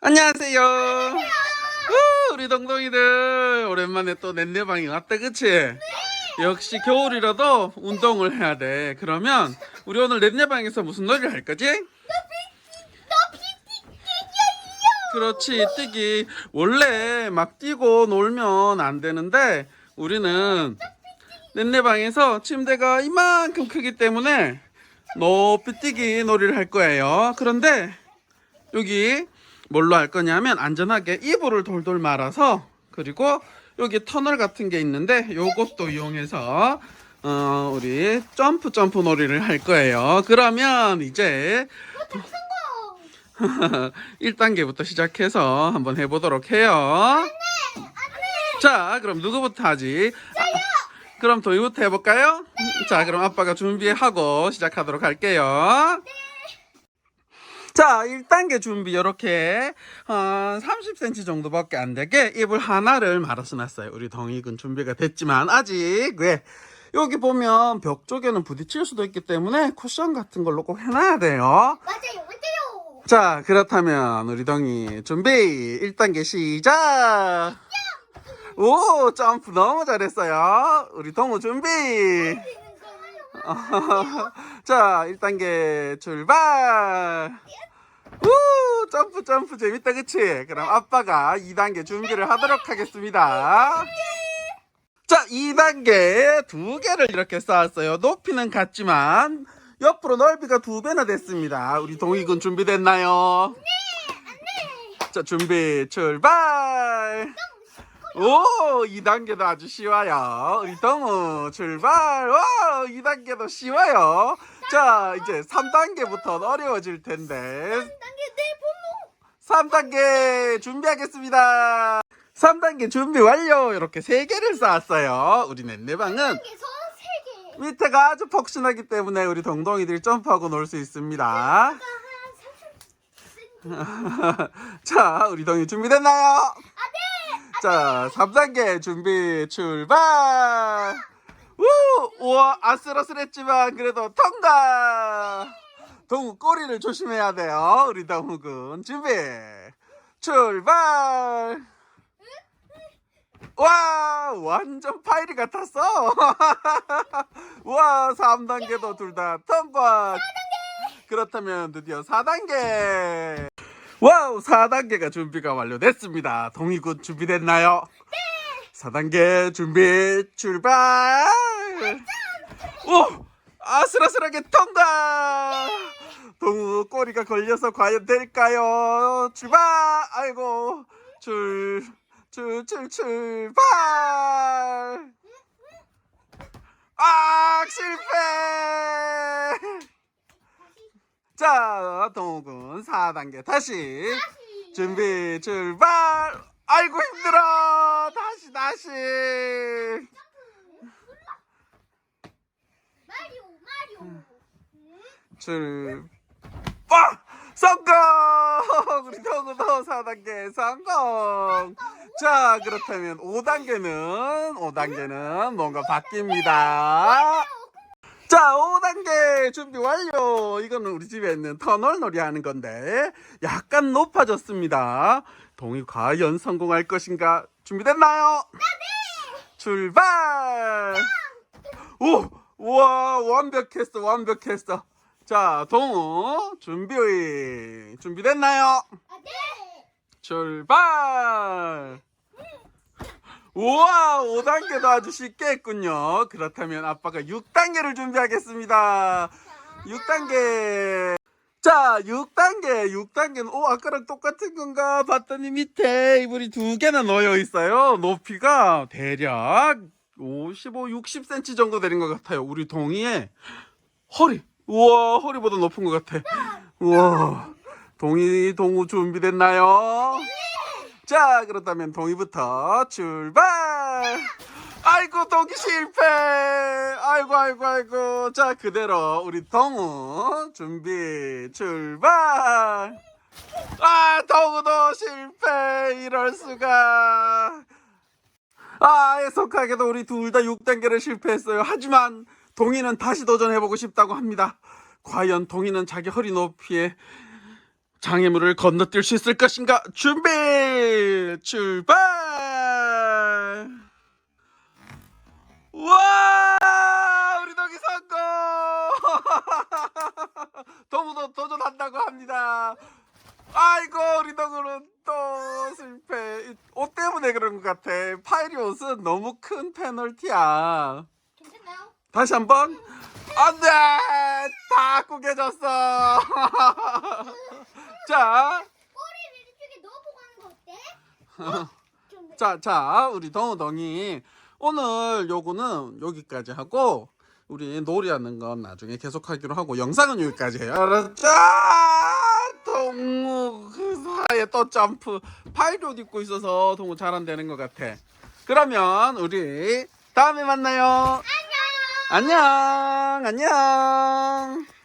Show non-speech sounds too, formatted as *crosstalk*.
안녕하세요. 우, 우리 동동이들 오랜만에 또 넷내방이 왔다 그치? 역시 겨울이라도 운동을 해야 돼. 그러면 우리 오늘 넷내방에서 무슨 놀이를 할 거지? 그렇지 뛰기 원래 막 뛰고 놀면 안 되는데 우리는 넷내방에서 침대가 이만큼 크기 때문에 높이 뛰기 놀이를 할 거예요. 그런데 여기 뭘로 할 거냐면 안전하게 이불을 돌돌 말아서 그리고 여기 터널 같은 게 있는데 요것도 이용해서 어 우리 점프 점프 놀이를 할 거예요. 그러면 이제 *laughs* 1단계부터 시작해서 한번 해보도록 해요. 자, 그럼 누구부터 하지? 아, 그럼 도희부터 해볼까요? 자, 그럼 아빠가 준비하고 시작하도록 할게요. 자, 1단계 준비 이렇게 어, 30cm 정도밖에 안 되게 이불 하나를 말아서 놨어요. 우리 동익은 준비가 됐지만 아직 왜 여기 보면 벽 쪽에는 부딪힐 수도 있기 때문에 쿠션 같은 걸로 꼭 해놔야 돼요. 맞아요, 맞아요. 자, 그렇다면 우리 동이 준비 1단계 시작. 오, 점프 너무 잘했어요. 우리 동우 준비. *laughs* 자, 1단계 출발. 우, 점프 점프 재밌다 그치? 그럼 아빠가 2단계 준비를 하도록 하겠습니다. 자, 2단계 두 개를 이렇게 쌓았어요. 높이는 같지만 옆으로 넓이가 두 배나 됐습니다. 우리 동익은 준비됐나요? 자, 준비 출발. 오, 2단계도 아주 쉬워요. 우리 동우 출발. 오, 2단계도 쉬워요. 자, 이제 3단계부터 어려워질 텐데. 단계 내 번호. 3단계 준비하겠습니다. 3단계 준비 완료. 이렇게 3개를 쌓았어요. 우리 넷내방은 개. 밑에가 아주 폭신하기 때문에 우리 동동이들이 점프하고 놀 수 있습니다. 한 30cm. *laughs* 자, 우리 동이 준비됐나요? 자, 3단계 준비 출발! 우! 우와, 아슬아슬했지만 그래도 통과! 동우 꼬리를 조심해야 돼요. 우리 동욱은 준비 출발! 와, 완전 파이리 같았어. *laughs* 와, 3단계도 둘 다 통과. 그렇다면 드디어 4단계. 와우, 4단계가 준비가 완료됐습니다. 동의군 준비됐나요? 네. 4단계 준비 출발. 오, 아슬아슬하게 통과. 동우 꼬리가 걸려서 과연 될까요? 출발. 아이고, 출, 출, 출, 출발. 아, 실패. 자, 동욱은 4단계 다시 준비 출발. 아이고 힘들어. 다시 다시. 마리오, 마리오. 출발. 성공! 우리 동욱도 4단계 성공. 자, 그렇다면 5단계는 5단계는 뭔가 바뀝니다. 자, 5단계 준비 완료. 이거는 우리 집에 있는 터널 놀이 하는 건데, 약간 높아졌습니다. 동이 과연 성공할 것인가? 준비됐나요? 네! 출발! 오! 우와, 완벽했어, 완벽했어. 자, 동우, 준비, 준비됐나요? 아, 네. 출발! 우와, 5단계도 아주 쉽게 했군요. 그렇다면 아빠가 6단계를 준비하겠습니다. 6단계. 자, 6단계. 6단계는, 오, 아까랑 똑같은 건가? 봤더니 밑에 이불이 두 개나 놓여 있어요. 높이가 대략 55, 60cm 정도 되는 것 같아요. 우리 동이의 허리. 우와, 허리보다 높은 것 같아. 우와. 동이, 동우 준비됐나요? 자, 그렇다면 동이부터 출발! 아이고, 동이 실패! 아이고, 아이고, 아이고. 자, 그대로 우리 동우 준비 출발! 아, 동우도 실패! 이럴 수가. 아, 애석하게도 우리 둘 다 6단계를 실패했어요. 하지만 동이는 다시 도전해보고 싶다고 합니다. 과연 동이는 자기 허리 높이에 장애물을 건너뛸 수 있을 것인가? 준비! 출발! 와! 우리 덕이 성공! *laughs* 도무도 도전한다고 합니다. 아이고 우리 덕으로는 또 실패. 이옷 때문에 그런 것 같아. 파이리 옷은 너무 큰 페널티야. 괜찮나요? 다시 한번. 안돼! 다 구겨졌어. *laughs* 자, 꼬리를 이쪽에 넣어보고 하는 거 어때? 어? *laughs* 좀 자, 자, 우리 덩우덩이 오늘 요거는 여기까지 하고 우리 놀이하는 건 나중에 계속하기로 하고 영상은 여기까지 해요. 알았죠? 동우 그 사이에 또 점프 옷 입고 있어서 동우 잘 안 되는 것 같아. 그러면 우리 다음에 만나요. 안녕. 안녕.